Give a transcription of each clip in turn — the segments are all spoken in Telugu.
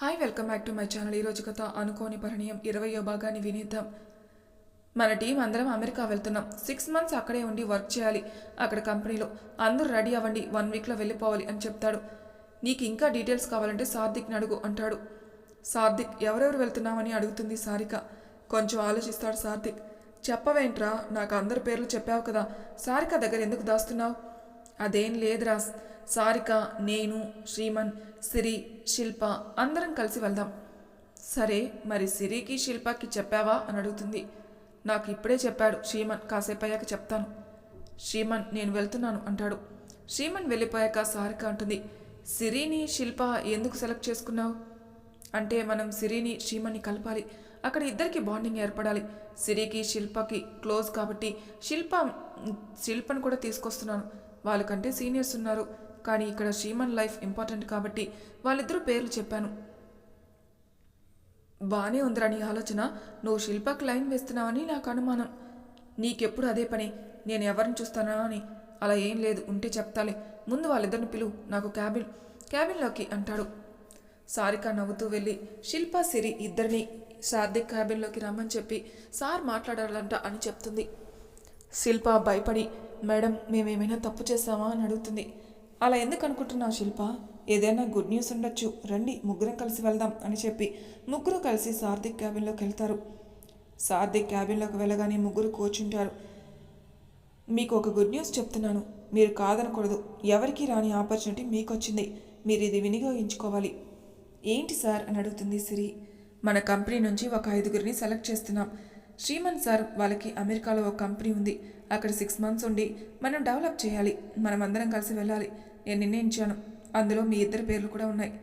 Hi welcome back to my channel. ఈరోజు కథ అనుకోని పరిణయం. ఇరవయో భాగాన్ని వినిద్దాం. మన టీం అందరం అమెరికా వెళ్తున్నాం. సిక్స్ మంత్స్ అక్కడే ఉండి వర్క్ చేయాలి. అక్కడ కంపెనీలో అందరూ రెడీ అవ్వండి. వన్ వీక్లో వెళ్ళిపోవాలి అని చెప్తాడు. నీకు ఇంకా డీటెయిల్స్ కావాలంటే సార్థిక్ని అడుగు అంటాడు. సార్థిక్ ఎవరెవరు వెళ్తున్నామని అడుగుతుంది సారిక. కొంచెం ఆలోచిస్తాడు సార్థిక్. చెప్పవేంట్రా? నాకు అందరి పేర్లు చెప్పావు కదా. సారిక దగ్గర ఎందుకు దాస్తున్నావు? అదేం లేదురా. సారిక నేను శ్రీమన్ సిరి శిల్ప అందరం కలిసి వెళ్దాం. సరే మరి సిరికి శిల్పకి చెప్పావా? అని అడుగుతుంది. నాకు ఇప్పుడే చెప్పాడు శ్రీమన్ కాసేపు అయ్యాక చెప్తాను. శ్రీమన్ నేను వెళ్తున్నాను అంటాడు. శ్రీమన్ వెళ్ళిపోయాక సారిక అంటుంది. సిరిని శిల్ప ఎందుకు సెలెక్ట్ చేసుకున్నావు? అంటే మనం సిరిని శ్రీమన్ని కలపాలి. అక్కడ ఇద్దరికి బాండింగ్ ఏర్పడాలి. సిరికి శిల్పకి క్లోజ్ కాబట్టి శిల్ప శిల్పను కూడా తీసుకొస్తున్నాను. వాళ్ళకంటే సీనియర్స్ ఉన్నారు. కానీ ఇక్కడ శ్రీమన్ లైఫ్ ఇంపార్టెంట్ కాబట్టి వాళ్ళిద్దరూ పేర్లు చెప్పాను. బానే ఉందిరా నీ ఆలోచన. నువ్వు శిల్పకు లైన్ వేస్తున్నావని నాకు అనుమానం. నీకెప్పుడు అదే పని. నేను ఎవరిని చూస్తానా అని. అలా ఏం లేదు. ఉంటే చెప్తాలే. ముందు వాళ్ళిద్దరిని పిలువు. నాకు క్యాబిన్. క్యాబిన్లోకి అంటాడు. సారిక నవ్వుతూ వెళ్ళి శిల్ప సిరి ఇద్దరిని సార్థిక్ క్యాబిన్లోకి రమ్మని చెప్పి సార్ మాట్లాడాలంట అని చెప్తుంది. శిల్ప భయపడి మేడం మేమేమైనా తప్పు చేస్తామా అని అడుగుతుంది. అలా ఎందుకు అనుకుంటున్నావు శిల్ప? ఏదైనా గుడ్ న్యూస్ ఉండొచ్చు. రండి ముగ్గురం కలిసి వెళ్దాం అని చెప్పి ముగ్గురు కలిసి సార్థిక్ క్యాబిన్లోకి వెళ్తారు. సార్థిక్ క్యాబిన్లోకి వెళ్ళగానే ముగ్గురు కూర్చుంటారు. మీకు ఒక గుడ్ న్యూస్ చెప్తున్నాను. మీరు కాదనకూడదు. ఎవరికి రాని ఆపర్చునిటీ మీకు వచ్చింది మీరు ఇది వినియోగించుకోవాలి. ఏంటి సార్? అని అడుగుతుంది సిరి. మన కంపెనీ నుంచి ఒక ఐదుగురిని సెలెక్ట్ చేస్తున్నాం. శ్రీమన్ సార్ వాళ్ళకి అమెరికాలో ఒక కంపెనీ ఉంది. అక్కడ సిక్స్ మంత్స్ ఉండి మనం డెవలప్ చేయాలి. మనం అందరం కలిసి వెళ్ళాలి. నేను నిర్ణయించాను. అందులో మీ ఇద్దరి పేర్లు కూడా ఉన్నాయి.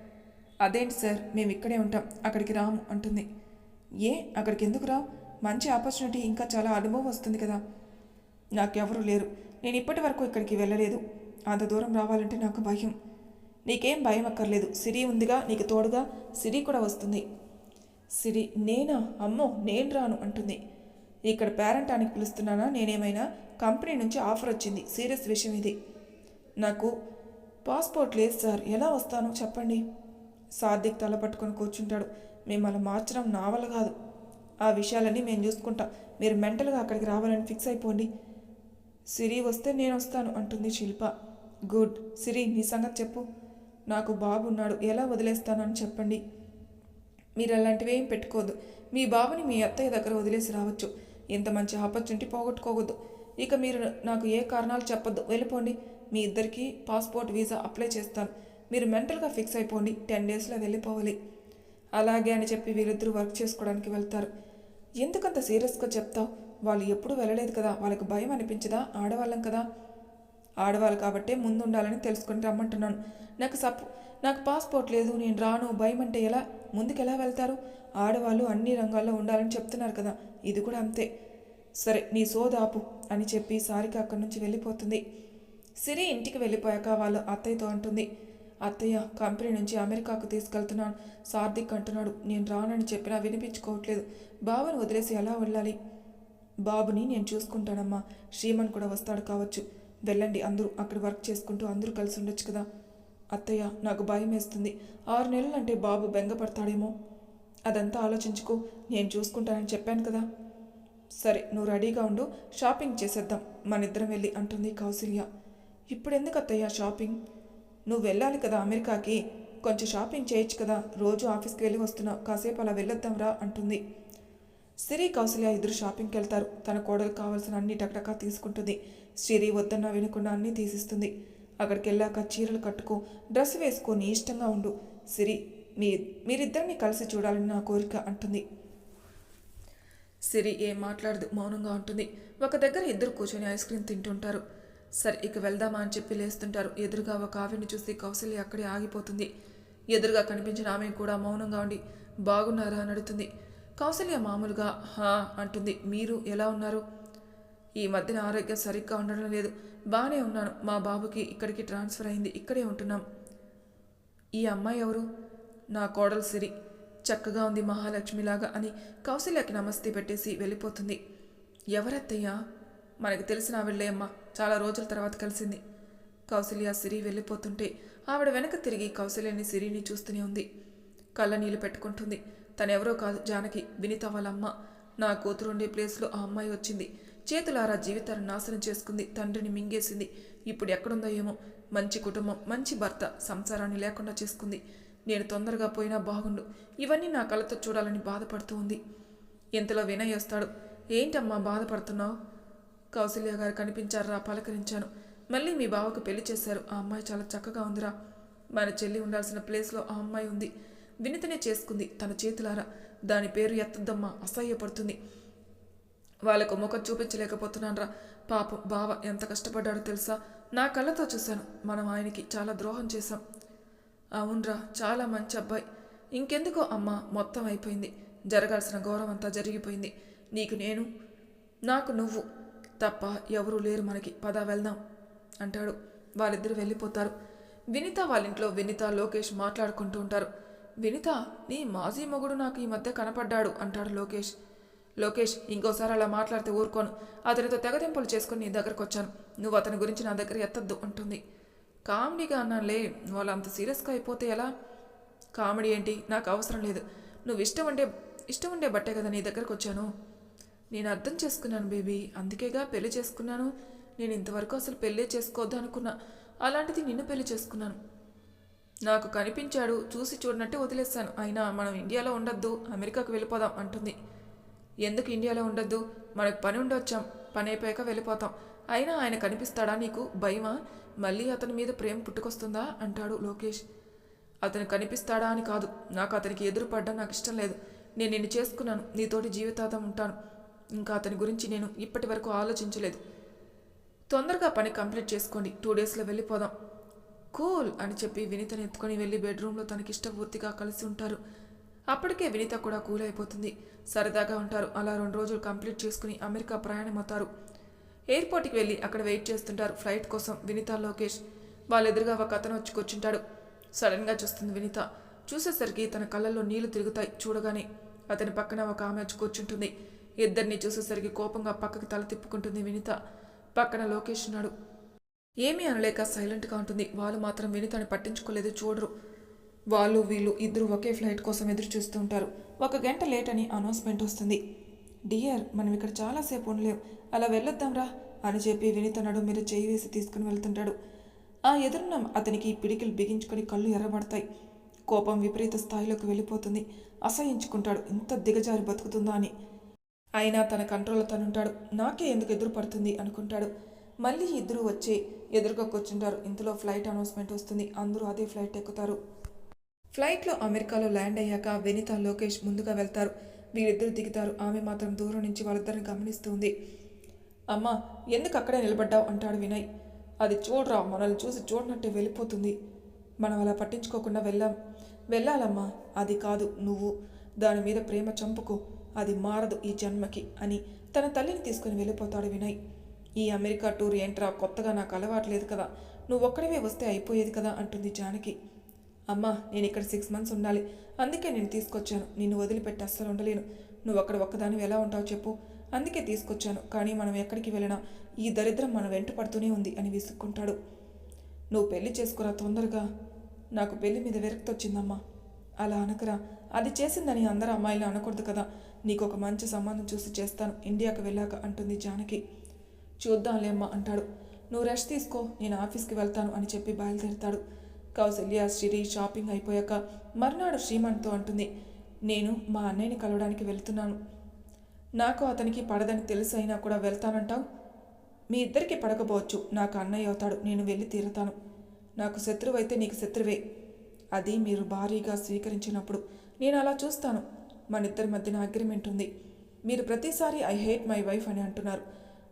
అదేంటి సార్? మేము ఇక్కడే ఉంటాం. అక్కడికి రాము అంటుంది. ఏ? అక్కడికి ఎందుకు రావు? మంచి ఆపర్చునిటీ ఇంకా చాలా అనుభవం వస్తుంది కదా. నాకెవరూ లేరు. నేను ఇప్పటి వరకు ఇక్కడికి వెళ్ళలేదు. అంత దూరం రావాలంటే నాకు భయం. నీకేం భయం అక్కర్లేదు. సిరి ఉందిగా నీకు తోడుగా సిరి కూడా వస్తుంది. సిరి నేనా? అమ్మో నేను రాను అంటుంది. ఇక్కడ పేరెంటానికి పిలుస్తున్నానా? నేనేమైనా? కంపెనీ నుంచి ఆఫర్ వచ్చింది. సీరియస్ విషయం ఇది. నాకు పాస్పోర్ట్ లేదు సార్. ఎలా వస్తానో? చెప్పండి. సార్థిక్ తల పట్టుకొని కూర్చుంటాడు. మిమ్మల్ని మార్చడం నా వల్ల కాదు. ఆ విషయాలన్నీ మేము చూసుకుంటాం. మీరు మెంటల్గా అక్కడికి రావాలని ఫిక్స్ అయిపోండి. సిరి వస్తే నేను వస్తాను అంటుంది శిల్ప. గుడ్. సిరి నీ సంగతి చెప్పు. నాకు బాబు ఉన్నాడు. ఎలా వదిలేస్తానని చెప్పండి. మీరు అలాంటివి ఏం పెట్టుకోదు మీ బాబుని మీ అత్తయ్య దగ్గర వదిలేసి రావచ్చు. ఇంత మంచి ఆపర్చునిటీ పోగొట్టుకోవద్దు. ఇక మీరు నాకు ఏ కారణాలు చెప్పొద్దు. వెళ్ళిపోండి. మీ ఇద్దరికి పాస్పోర్ట్ వీసా అప్లై చేస్తాను. మీరు మెంటల్గా ఫిక్స్ అయిపోండి. టెన్ డేస్లో వెళ్ళిపోవాలి. అలాగే అని చెప్పి వీరిద్దరూ వర్క్ చేసుకోవడానికి వెళ్తారు. ఎందుకంత సీరియస్గా చెప్తావు? వాళ్ళు ఎప్పుడూ వెళ్ళలేదు కదా. వాళ్ళకి భయం అనిపించదా? ఆడవాళ్ళం కదా. ఆడవాళ్ళు కాబట్టే ముందు ఉండాలని తెలుసుకొని రమ్మంటున్నాను. నాకు సప్ నాకు పాస్పోర్ట్ లేదు నేను రాను. భయం అంటే ఎలా? ముందుకు ఎలా వెళ్తారు? ఆడవాళ్ళు అన్ని రంగాల్లో ఉండాలని చెప్తున్నారు కదా. ఇది కూడా అంతే. సరే నీ సోదాపు అని చెప్పి సారిక అక్కడి నుంచి వెళ్ళిపోతుంది. సిరి ఇంటికి వెళ్ళిపోయాక వాళ్ళు అత్తయ్యతో అంటుంది. అత్తయ్య కంపెనీ నుంచి అమెరికాకు తీసుకెళ్తున్నాను. సార్థిక్ అంటున్నాడు. నేను రానని చెప్పినా వినిపించుకోవట్లేదు. బాబుని వదిలేసి ఎలా వెళ్ళాలి? బాబుని నేను చూసుకుంటానమ్మా. శ్రీమన్ కూడా వస్తాడు కావచ్చు. వెళ్ళండి అందరూ. అక్కడ వర్క్ చేసుకుంటూ అందరూ కలిసి ఉండొచ్చు కదా. అత్తయ్య నాకు భయం వేస్తుంది ఆరు నెలలు అంటే బాబు బెంగపడతాడేమో. అదంతా ఆలోచించుకో. నేను చూసుకుంటానని చెప్పాను కదా. సరే నువ్వు రెడీగా ఉండు. షాపింగ్ చేసేద్దాం. మనిద్దరం వెళ్ళి అంటుంది కౌసల్య. ఇప్పుడు ఎందుకు అత్తయ్య షాపింగ్? నువ్వు వెళ్ళాలి కదా అమెరికాకి. కొంచెం షాపింగ్ చేయొచ్చు కదా. రోజు ఆఫీస్కి వెళ్ళి వస్తున్నావు కాసేపు అలా వెళ్ళొద్దాంరా అంటుంది. సిరి కౌసల్య ఇద్దరు షాపింగ్కి వెళ్తారు. తన కోడలు కావాల్సిన అన్ని టకటకా తీసుకుంటుంది. సిరి వద్దన్న వినకుండా అన్నీ తీసిస్తుంది. అక్కడికి వెళ్ళాక చీరలు కట్టుకో డ్రెస్ వేసుకొని ఇష్టంగా ఉండు. సిరి మీ మీరిద్దరిని కలిసి చూడాలని నా కోరిక అంటుంది. సిరి ఏం మాట్లాడదు మౌనంగా ఉంటుంది. ఒక దగ్గర ఇద్దరు కూర్చొని ఐస్ క్రీమ్ తింటుంటారు. సరే ఇక వెళ్దామా అని చెప్పి లేస్తుంటారు. ఎదురుగా ఒక ఆవిడని చూసి కౌశల్య అక్కడే ఆగిపోతుంది. ఎదురుగా కనిపించిన ఆమె కూడా మౌనంగా ఉండి బాగున్నారా? అని అడుగుతుంది. కౌశల్య మామూలుగా హా అంటుంది. మీరు ఎలా ఉన్నారు? ఈ మధ్యన ఆరోగ్యం సరిగ్గా ఉండడం లేదు. బాగానే ఉన్నాను. మా బాబుకి ఇక్కడికి ట్రాన్స్ఫర్ అయింది. ఇక్కడే ఉంటున్నాం. ఈ అమ్మాయి ఎవరు? నా కోడలు సిరి. చక్కగా ఉంది మహాలక్ష్మిలాగా అని కౌశల్యకి నమస్తే పెట్టేసి వెళ్ళిపోతుంది. ఎవరత్తయ్యా? మనకి తెలిసిన ఆవిడలే అమ్మ. చాలా రోజుల తర్వాత కలిసింది. కౌశల్య సిరి వెళ్ళిపోతుంటే ఆవిడ వెనక తిరిగి కౌశల్యని సిరిని చూస్తూనే ఉంది. కళ్ళ నీళ్ళు పెట్టుకుంటుంది. తనెవరో కాదు జానకి. వినిత వాళ్ళ అమ్మ. నా కూతురు ఉండే ప్లేస్లో ఆ అమ్మాయి వచ్చింది. చేతులారా జీవితాన్ని నాశనం చేసుకుంది తండ్రిని మింగేసింది. ఇప్పుడు ఎక్కడుందో ఏమో. మంచి కుటుంబం మంచి భర్త సంసారాన్ని లేకుండా చేసుకుంది. నేను తొందరగా పోయినా బాగుండు. ఇవన్నీ నా కళ్ళతో చూడాలని బాధపడుతూ ఉంది. ఇంతలో వినయ్ వస్తాడు. ఏంటమ్మా బాధపడుతున్నావు? కౌసల్య గారు కనిపించారా? పలకరించాను. మళ్ళీ మీ బావకు పెళ్ళి చేశారు. ఆ అమ్మాయి చాలా చక్కగా ఉందిరా. మన చెల్లి ఉండాల్సిన ప్లేస్లో ఆ అమ్మాయి ఉంది. వినితనే చేసుకుంది తన చేతులారా. దాని పేరు ఎత్తద్దమ్మా. అసహ్యపడుతుంది. వాళ్ళకు ముఖం చూపించలేకపోతున్నానరా. పాపం బావ ఎంత కష్టపడ్డాడో తెలుసా? నా కళ్ళతో చూశాను. మనం ఆయనకి చాలా ద్రోహం చేశాం. అవునరా చాలా మంచి అబ్బాయి. ఇంకెందుకో అమ్మ మొత్తం అయిపోయింది. జరగాల్సిన గౌరవం అంతా జరిగిపోయింది. నీకు నేను నాకు నువ్వు. తప్ప ఎవరూ లేరు మనకి. పద వెళ్దాం అంటాడు. వాళ్ళిద్దరు వెళ్ళిపోతారు. వినిత వాళ్ళ ఇంట్లో వినిత లోకేష్ మాట్లాడుకుంటూ ఉంటారు. వినిత నీ మాజీ మొగుడు నాకు ఈ మధ్య కనపడ్డాడు అంటాడు లోకేష్. లోకేష్ ఇంకోసారి అలా మాట్లాడితే ఊరుకోను. అతనితో తెగతింపులు చేసుకుని నీ దగ్గరకు వచ్చాను నువ్వు అతని గురించి నా దగ్గర ఎత్తద్దు అంటుంది. కామెడీగా అన్నానులే వాళ్ళు అంత సీరియస్గా అయిపోతే ఎలా? కామెడీ ఏంటి? నాకు అవసరం లేదు. నువ్వు ఇష్టం ఉండే ఇష్టం ఉండే బట్టే కదా నీ దగ్గరకు వచ్చాను నేను అర్థం చేసుకున్నాను బేబీ. అందుకేగా పెళ్ళి చేసుకున్నాను. నేను ఇంతవరకు అసలు పెళ్ళే చేసుకోవద్దు అనుకున్నా. అలాంటిది నిన్ను పెళ్ళి చేసుకున్నాను. నాకు కనిపించాడు చూసి చూడనట్టే వదిలేస్తాను అయినా మనం ఇండియాలో ఉండొద్దు అమెరికాకు వెళ్ళిపోదాం అంటుంది. ఎందుకు ఇండియాలో ఉండొద్దు? మనకు పని ఉండొచ్చాం. పని అయిపోయాక వెళ్ళిపోతాం. అయినా ఆయన కనిపిస్తాడా నీకు? భయమా? మళ్ళీ అతని మీద ప్రేమ పుట్టుకొస్తుందా? అంటాడు లోకేష్. అతను కనిపిస్తాడా అని కాదు. నాకు అతనికి ఎదురుపడ్డా నాకు ఇష్టం లేదు. నేను నిన్ను చేసుకున్నాను. నీతోటి జీవితాంతం ఉంటాను. ఇంకా అతని గురించి నేను ఇప్పటి వరకు ఆలోచించలేదు. తొందరగా పని కంప్లీట్ చేసుకోండి. టూ డేస్లో వెళ్ళిపోదాం. కూల్ అని చెప్పి వినితను ఎత్తుకొని వెళ్ళి బెడ్రూమ్లో తనకిష్టపూర్తిగా కలిసి ఉంటారు. అప్పటికే వినీత కూడా కూల్ అయిపోతుంది సరదాగా ఉంటారు. అలా రెండు రోజులు కంప్లీట్ చేసుకుని అమెరికా ప్రయాణం అవుతారు ఎయిర్పోర్ట్కి వెళ్ళి అక్కడ వెయిట్ చేస్తుంటారు ఫ్లైట్ కోసం వినీత లోకేష్. వాళ్ళెదురుగా ఒక అతను వచ్చి కూర్చుంటాడు. సడన్గా చూస్తుంది వినీత. చూసేసరికి తన కళ్ళల్లో నీళ్ళు తిరుగుతాయి. చూడగానే అతని పక్కన ఒక ఆమె వచ్చి కూర్చుంటుంది. ఇద్దరిని చూసేసరికి కోపంగా పక్కకి తల తిప్పుకుంటుంది వినీత. పక్కన లోకేష్ ఉన్నాడు. ఏమీ అనలేక సైలెంట్గా ఉంటుంది. వాళ్ళు మాత్రం వినీతని పట్టించుకోలేదు. చూడరు. వాళ్ళు వీళ్ళు ఇద్దరు ఒకే ఫ్లైట్ కోసం ఎదురు చూస్తుంటారు ఒక గంట లేట్ అని అనౌన్స్మెంట్ వస్తుంది. డియర్ మనం ఇక్కడ చాలాసేపు ఉండలేం. అలా వెళ్ళొద్దాంరా అని చెప్పి వినీత నడు మీద చేయి వేసి తీసుకుని వెళ్తుంటాడు. ఆ ఎదురున్న అతనికి పిడికిలు బిగించుకొని కళ్ళు ఎర్రబడతాయి. కోపం విపరీత స్థాయిలోకి వెళ్ళిపోతుంది. అసహించుకుంటాడు ఇంత దిగజారి బతుకుతుందా అని. అయినా తన కంట్రోల్లో తనుంటాడు. నాకే ఎందుకు ఎదురు పడుతుంది అనుకుంటాడు. మళ్ళీ ఇద్దరు వచ్చి ఎదురుగా కూర్చుంటారు. ఇంతలో ఫ్లైట్ అనౌన్స్మెంట్ వస్తుంది. అందరూ అదే ఫ్లైట్ ఎక్కుతారు. ఫ్లైట్లో అమెరికాలో ల్యాండ్ అయ్యాక వినిత లోకేష్ ముందుగా వెళ్తారు. వీరిద్దరు దిగుతారు. ఆమె మాత్రం దూరం నుంచి వాళ్ళిద్దరిని గమనిస్తుంది. అమ్మా ఎందుకు అక్కడే నిలబడ్డావు? అంటాడు వినయ్. అది చూడరా మనల్ని చూసి చూడనట్టే వెళ్ళిపోతుంది. మనం అలా పట్టించుకోకుండా వెళ్ళాం. వెళ్ళాలమ్మా అది కాదు నువ్వు. దాని మీద ప్రేమ చంపుకో. అది మారదు ఈ జన్మకి అని తన తల్లిని తీసుకుని వెళ్ళిపోతాడు వినయ్. ఈ అమెరికా టూర్ ఏంట్రా? కొత్తగా నాకు అలవాట్లేదు కదా. నువ్వు ఒక్కడివే వస్తే అయిపోయేది కదా అంటుంది జానకి. అమ్మా నేను ఇక్కడ సిక్స్ మంత్స్ ఉండాలి. అందుకే నేను తీసుకొచ్చాను. నిన్ను వదిలిపెట్టి అస్సలు ఉండలేను. నువ్వు అక్కడ ఒక్కదాని ఎలా ఉంటావు చెప్పు. అందుకే తీసుకొచ్చాను. కానీ మనం ఎక్కడికి వెళ్ళినా ఈ దరిద్రం మన వెంట పడుతూనే ఉంది అని విసుక్కుంటాడు. నువ్వు పెళ్ళి చేసుకురా తొందరగా. నాకు పెళ్ళి మీద విరక్తి వచ్చిందమ్మా. అలా అనకరా. అది చేసిందని అందరు అమ్మాయిలు అనకూడదు కదా. నీకు ఒక మంచి సంబంధం చూసి చేస్తాను. ఇండియాకి వెళ్ళాక అంటుంది జానకి. చూద్దాంలే అమ్మా అంటాడు. నువ్వు రెస్ట్ తీసుకో. నేను ఆఫీస్కి వెళ్తాను అని చెప్పి బయలుదేరుతాడు. కౌసల్య శ్రీ షాపింగ్ అయిపోయాక మర్నాడు శ్రీమాన్తో అంటుంది నేను మా అన్నయ్యని కలవడానికి వెళ్తున్నాను. నాకు అతనికి పడదని తెలిసి అయినా కూడా వెళ్తానంటావు? మీ ఇద్దరికి పడకపోవచ్చు. నాకు అన్నయ్య అవుతాడు. నేను వెళ్ళి తీరుతాను. నాకు శత్రువు అయితే నీకు శత్రువే. అది మీరు భారీగా స్వీకరించినప్పుడు నేను అలా చూస్తాను. మన ఇద్దరి మధ్యన అగ్రిమెంట్ ఉంది. మీరు ప్రతిసారి ఐ హేట్ మై వైఫ్ అని అంటున్నారు.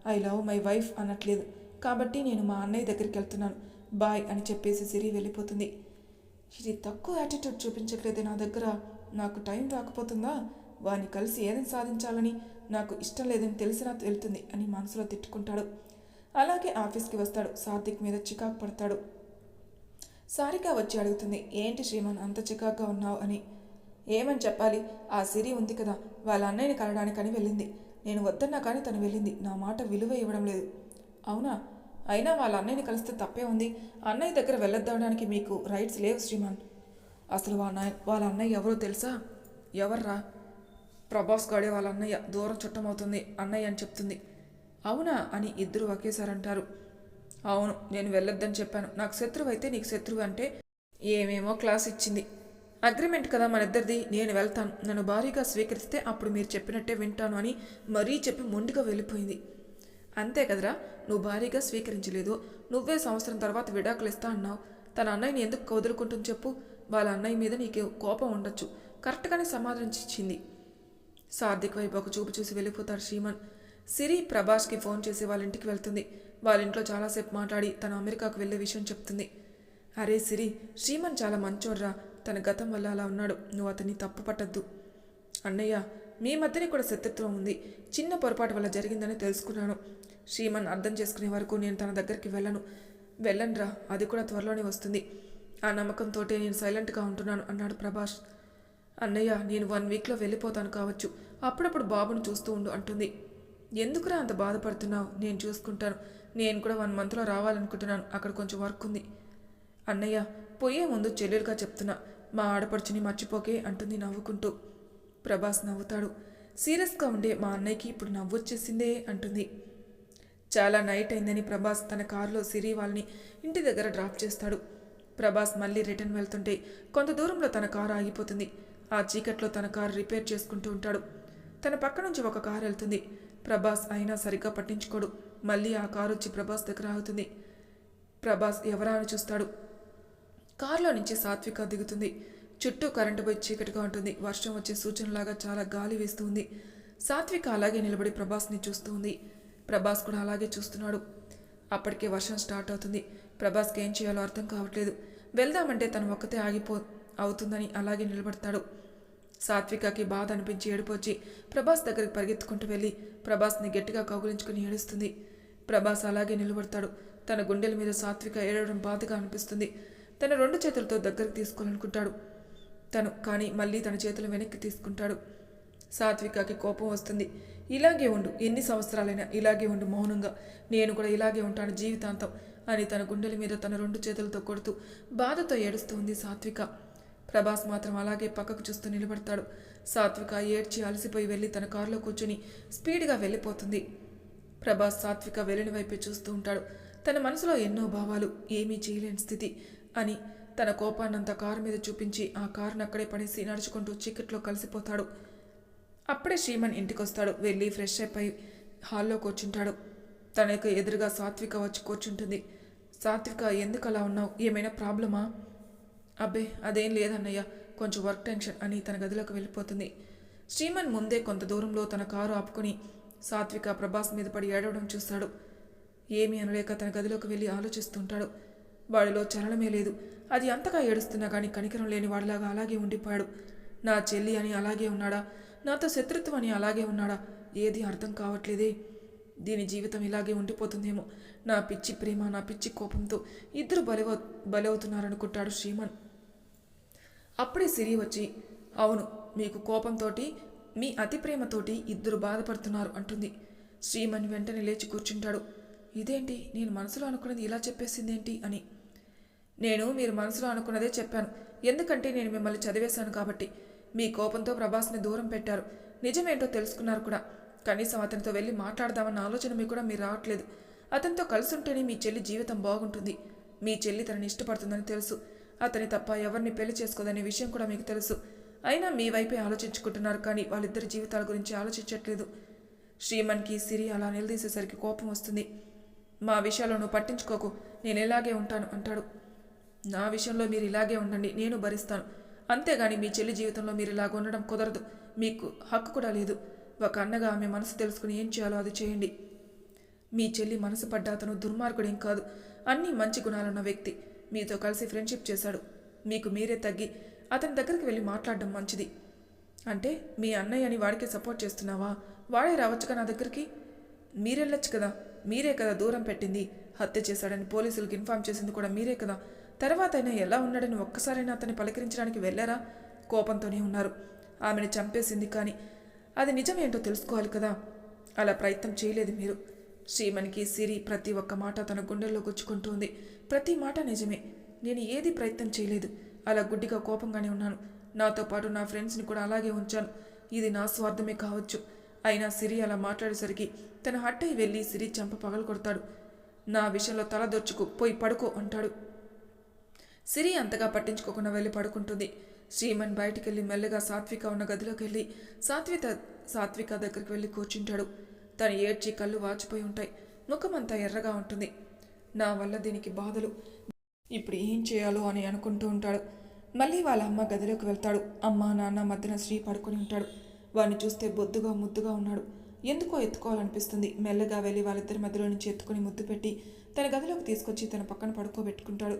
ఐ లవ్ మై వైఫ్ అనట్లేదు. కాబట్టి నేను మా అన్నయ్య దగ్గరికి వెళ్తున్నాను. బాయ్ అని చెప్పేసి సిరి వెళ్ళిపోతుంది. ఇది తక్కువ యాటిట్యూడ్ చూపించట్లేదే నా దగ్గర. నాకు టైం రాకపోతుందా? వాడిని కలిసి ఏదైనా సాధించాలని నాకు ఇష్టం లేదని తెలిసినా వెళ్తుంది అని మనసులో తిట్టుకుంటాడు. అలాగే ఆఫీస్కి వస్తాడు. సాత్విక్ మీద చికాకు పడతాడు. సారిక వచ్చి అడుగుతుంది ఏంటి శ్రీమాన్ అంత చికాగ్గా ఉన్నావు? అని. ఏమని చెప్పాలి? ఆ సిరి ఉంది కదా. వాళ్ళ అన్నయ్యని కలడానికని వెళ్ళింది. నేను వద్దన్నా కానీ తను వెళ్ళింది. నా మాట విలువ ఇవ్వడం లేదు. అవునా? అయినా వాళ్ళ అన్నయ్యని కలిస్తే తప్పే ఉంది. అన్నయ్య దగ్గర వెళ్ళొద్దవడానికి మీకు రైట్స్ లేవు శ్రీమాన్. అసలు వాళ్ళ వాళ్ళ అన్నయ్య ఎవరో తెలుసా? ఎవర్రా? ప్రభాస్ గాడే వాళ్ళ అన్నయ్య. దూరం చుట్టమవుతుంది అన్నయ్య అని చెప్తుంది. అవునా? అని ఇద్దరు ఒకేసారి అంటారు అవును నేను వెళ్ళొద్దని చెప్పాను. నాకు శత్రువు అయితే నీకు శత్రువు అంటే ఏమేమో క్లాస్ ఇచ్చింది. అగ్రిమెంట్ కదా మన ఇద్దరిది నేను వెళ్తాను. నన్ను భారీగా స్వీకరిస్తే అప్పుడు మీరు చెప్పినట్టే వింటాను అని మరీ చెప్పి మొండిగా వెళ్ళిపోయింది. అంతే కదరా? నువ్వు భారీగా స్వీకరించలేదు. నువ్వే సంవత్సరం తర్వాత విడాకులు ఇస్తా అన్నావు. తన అన్నయ్యని ఎందుకు వదులుకుంటుంది చెప్పు? వాళ్ళ అన్నయ్య మీద నీకు కోపం ఉండొచ్చు. కరెక్ట్గానే సమాధానం ఇచ్చింది. సార్థిక్ వైపు ఒక చూపు చూసి వెళ్ళిపోతాడు శ్రీమన్. సిరి ప్రభాస్కి ఫోన్ చేసి వాళ్ళ ఇంటికి వెళ్తుంది. వాళ్ళ ఇంట్లో చాలాసేపు మాట్లాడి తను అమెరికాకు వెళ్ళే విషయం చెప్తుంది. అరే సిరి శ్రీమన్ చాలా మంచోడ్రా. తన గతం వల్ల అలా ఉన్నాడు. నువ్వు అతన్ని తప్పు పట్టద్దు. అన్నయ్య మీ మధ్యనే కూడా శత్రుత్వం ఉంది. చిన్న పొరపాటు వల్ల జరిగిందని తెలుసుకున్నాను. శ్రీమన్ అర్థం చేసుకునే వరకు నేను తన దగ్గరికి వెళ్ళను. వెళ్ళనురా అది కూడా త్వరలోనే వస్తుంది. ఆ నమ్మకంతో నేను సైలెంట్గా ఉంటున్నాను అన్నాడు ప్రభాస్. అన్నయ్య నేను వన్ వీక్లో వెళ్ళిపోతాను కావచ్చు. అప్పుడప్పుడు బాబును చూస్తూ ఉండు అంటుంది. ఎందుకురా అంత బాధపడుతున్నావు? నేను చూసుకుంటాను. నేను కూడా వన్ మంత్లో రావాలనుకుంటున్నాను. అక్కడ కొంచెం వర్క్ ఉంది. అన్నయ్య పోయే ముందు చెల్లెలుగా చెప్తున్నా. మా ఆడపడుచుని మర్చిపోకే అంటుంది నవ్వుకుంటూ. ప్రభాస్ నవ్వుతాడు. సీరియస్గా ఉండే మా అన్నయ్యకి ఇప్పుడు నవ్వొచ్చేసిందే అంటుంది. చాలా నైట్ అయిందని ప్రభాస్ తన కారులో సిరి వాళ్ళని ఇంటి దగ్గర డ్రాప్ చేస్తాడు. ప్రభాస్ మళ్ళీ రిటర్న్ వెళ్తుంటే కొంత దూరంలో తన కారు ఆగిపోతుంది. ఆ చీకట్లో తన కారు రిపేర్ చేసుకుంటూ ఉంటాడు. తన పక్క నుంచి ఒక కారు వెళ్తుంది. ప్రభాస్ అయినా సరిగ్గా పట్టించుకోడు. మళ్ళీ ఆ కారు వచ్చి ప్రభాస్ దగ్గర ఆగుతుంది. ప్రభాస్ ఎవరా అని చూస్తాడు. కారులో నుంచి సాత్విక దిగుతుంది. చుట్టూ కరెంటు పోయి చీకటిగా ఉంటుంది. వర్షం వచ్చే సూచనలాగా చాలా గాలి వేస్తుంది సాత్విక అలాగే నిలబడి ప్రభాస్ని చూస్తూ ఉంది. ప్రభాస్ కూడా అలాగే చూస్తున్నాడు. అప్పటికే వర్షం స్టార్ట్ అవుతుంది. ప్రభాస్కి ఏం చేయాలో అర్థం కావట్లేదు. వెళ్దామంటే తను ఒక్కతే ఆగిపో అవుతుందని అలాగే నిలబడతాడు. సాత్వికకి బాధ అనిపించి ఏడిపోచ్చి ప్రభాస్ దగ్గరికి పరిగెత్తుకుంటూ వెళ్ళి ప్రభాస్ని గట్టిగా కౌగులించుకుని ఏడుస్తుంది. ప్రభాస్ అలాగే నిలబడతాడు. తన గుండెల మీద సాత్విక ఏడవడం బాధగా అనిపిస్తుంది. తన రెండు చేతులతో దగ్గరికి తీసుకోవాలనుకుంటాడు. తను కానీ మళ్ళీ తన చేతులు వెనక్కి తీసుకుంటాడు. సాత్వికకి కోపం వస్తుంది. ఇలాగే ఉండు ఎన్ని సంవత్సరాలైనా ఇలాగే ఉండు మౌనంగా. నేను కూడా ఇలాగే ఉంటాను జీవితాంతం అని తన గుండెల మీద తన రెండు చేతులతో కొడుతూ బాధతో ఏడుస్తూ ఉంది సాత్విక. ప్రభాస్ మాత్రం అలాగే పక్కకు చూస్తూ నిలబడతాడు. సాత్విక ఏడ్చి అలసిపోయి వెళ్ళి తన కారులో కూర్చుని స్పీడ్గా వెళ్ళిపోతుంది. ప్రభాస్ సాత్విక వెళ్ళిన వైపే చూస్తూ ఉంటాడు. తన మనసులో ఎన్నో భావాలు ఏమీ చేయలేని స్థితి అని తన కోపాన్నంతా కారు మీద చూపించి ఆ కారును అక్కడే పడేసి నడుచుకుంటూ చీకట్లో కలిసిపోతాడు. అప్పుడే శ్రీమన్ ఇంటికొస్తాడు. వెళ్ళి ఫ్రెష్ అయిపోయి హాల్లో కూర్చుంటాడు. తనకు ఎదురుగా సాత్విక వచ్చి కూర్చుంటుంది. సాత్విక ఎందుకు అలా ఉన్నావు? ఏమైనా ప్రాబ్లమా? అబ్బే అదేం లేదన్నయ్య. కొంచెం వర్క్ టెన్షన్ అని తన గదిలోకి వెళ్ళిపోతుంది. శ్రీమన్ ముందే కొంత దూరంలో తన కారు ఆపుకొని సాత్విక ప్రభాస్ మీద పడి ఏడవడం చూస్తాడు. ఏమీ అనలేక తన గదిలోకి వెళ్ళి ఆలోచిస్తుంటాడు. వాడిలో చలనమే లేదు. అది అంతగా ఏడుస్తున్నా కానీ కనికరం లేని వాడిలాగా అలాగే ఉండిపోయాడు. నా చెల్లి అని అలాగే ఉన్నాడా? నాతో శత్రుత్వం అని అలాగే ఉన్నాడా? ఏది అర్థం కావట్లేదే. దీని జీవితం ఇలాగే ఉండిపోతుందేమో. నా పిచ్చి ప్రేమ నా పిచ్చి కోపంతో ఇద్దరు బలవ బలవుతున్నారనుకుంటాడు శ్రీమన్. అప్పుడే సిరి వచ్చి అవును మీకు కోపంతోటి మీ అతి ప్రేమతోటి ఇద్దరు బాధపడుతున్నారు అంటుంది. శ్రీమన్ వెంటనే లేచి కూర్చుంటాడు. ఇదేంటి? నేను మనసులో అనుకున్నది ఇలా చెప్పేసిందేంటి? అని. నేను మీరు మనసులో అనుకున్నదే చెప్పాను. ఎందుకంటే నేను మిమ్మల్ని చదివేశాను కాబట్టి. మీ కోపంతో ప్రభాస్ని దూరం పెట్టారు. నిజమేంటో తెలుసుకున్నారు కూడా. కనీసం అతనితో వెళ్ళి మాట్లాడదామన్న ఆలోచన మీకు కూడా మీరు రావట్లేదు. అతనితో కలిసి ఉంటేనే మీ చెల్లి జీవితం బాగుంటుంది. మీ చెల్లి తనని ఇష్టపడుతుందని తెలుసు. అతని తప్ప ఎవరిని పెళ్ళి చేసుకోదనే విషయం కూడా మీకు తెలుసు. అయినా మీ వైపే ఆలోచించుకుంటున్నారు కానీ వాళ్ళిద్దరి జీవితాల గురించి ఆలోచించట్లేదు. శ్రీమన్కి సిరి అలా నిలదీసేసరికి కోపం వస్తుంది. మా విషయాల్లో నువ్వు పట్టించుకోకు. నేను ఇలాగే ఉంటాను అంటాడు. నా విషయంలో మీరు ఇలాగే ఉండండి. నేను భరిస్తాను. అంతేగాని మీ చెల్లి జీవితంలో మీరు ఇలాగ ఉండడం కుదరదు. మీకు హక్కు కూడా లేదు. ఒక అన్నగా ఆమె మనసు తెలుసుకుని ఏం చేయాలో అది చేయండి. మీ చెల్లి మనసు పడ్డ అతను దుర్మార్గుడేం కాదు. అన్ని మంచి గుణాలున్న వ్యక్తి. మీతో కలిసి ఫ్రెండ్షిప్ చేశాడు. మీకు మీరే తగ్గి అతని దగ్గరికి వెళ్ళి మాట్లాడడం మంచిది. అంటే మీ అన్నయ్య అని వాడికి సపోర్ట్ చేస్తున్నావా? వాడే రావచ్చుగా నా దగ్గరికి? మీరెళ్ళొచ్చు కదా. మీరే కదా దూరం పెట్టింది. హత్య చేశాడని పోలీసులకు ఇన్ఫామ్ చేసింది కూడా మీరే కదా. తర్వాత అయినా ఎలా ఉన్నాడని ఒక్కసారైనా అతన్ని పలకరించడానికి వెళ్ళారా? కోపంతోనే ఉన్నారు. ఆమెను చంపేసింది కానీ అది నిజమేంటో తెలుసుకోవాలి కదా. అలా ప్రయత్నం చేయలేదు మీరు. శ్రీమణికి సిరి ప్రతి ఒక్క మాట తన గుండెల్లో గుచ్చుకుంటుంది. ప్రతి మాట నిజమే. నేను ఏది ప్రయత్నం చేయలేదు. అలా గుడ్డిగా కోపంగానే ఉన్నాను. నాతో పాటు నా ఫ్రెండ్స్ని కూడా అలాగే ఉంచాను. ఇది నా స్వార్థమే కావచ్చు. అయినా సిరి అలా మాట్లాడేసరికి తన హట్టై వెళ్ళి సిరి చంప పగలు కొడతాడు నా విషయంలో తలదొచ్చుకు పోయి పడుకో అంటాడు. సిరి అంతగా పట్టించుకోకుండా వెళ్ళి పడుకుంటుంది. శ్రీమన్ బయటికి వెళ్ళి మెల్లగా సాత్విక ఉన్న గదిలోకి వెళ్ళి సాత్విక సాత్విక దగ్గరికి వెళ్ళి కూర్చుంటాడు. తను ఏడ్చి కళ్ళు వాచిపోయి ఉంటాయి. ముఖమంతా ఎర్రగా ఉంటుంది. నా వల్ల దీనికి బాధలు. ఇప్పుడు ఏం చేయాలో అని అనుకుంటూ ఉంటాడు. మళ్ళీ వాళ్ళ అమ్మ గదిలోకి వెళ్తాడు. అమ్మ నాన్న మధ్యన శ్రీ పడుకొని ఉంటాడు. వాడిని చూస్తే బొద్దుగా ముద్దుగా ఉన్నాడు. ఎందుకో ఎత్తుకోవాలనిపిస్తుంది. మెల్లగా వెళ్ళి వాళ్ళిద్దరి మధ్యలో నుంచి ఎత్తుకొని ముద్దు పెట్టి తన గదిలోకి తీసుకొచ్చి తన పక్కన పడుకోబెట్టుకుంటాడు.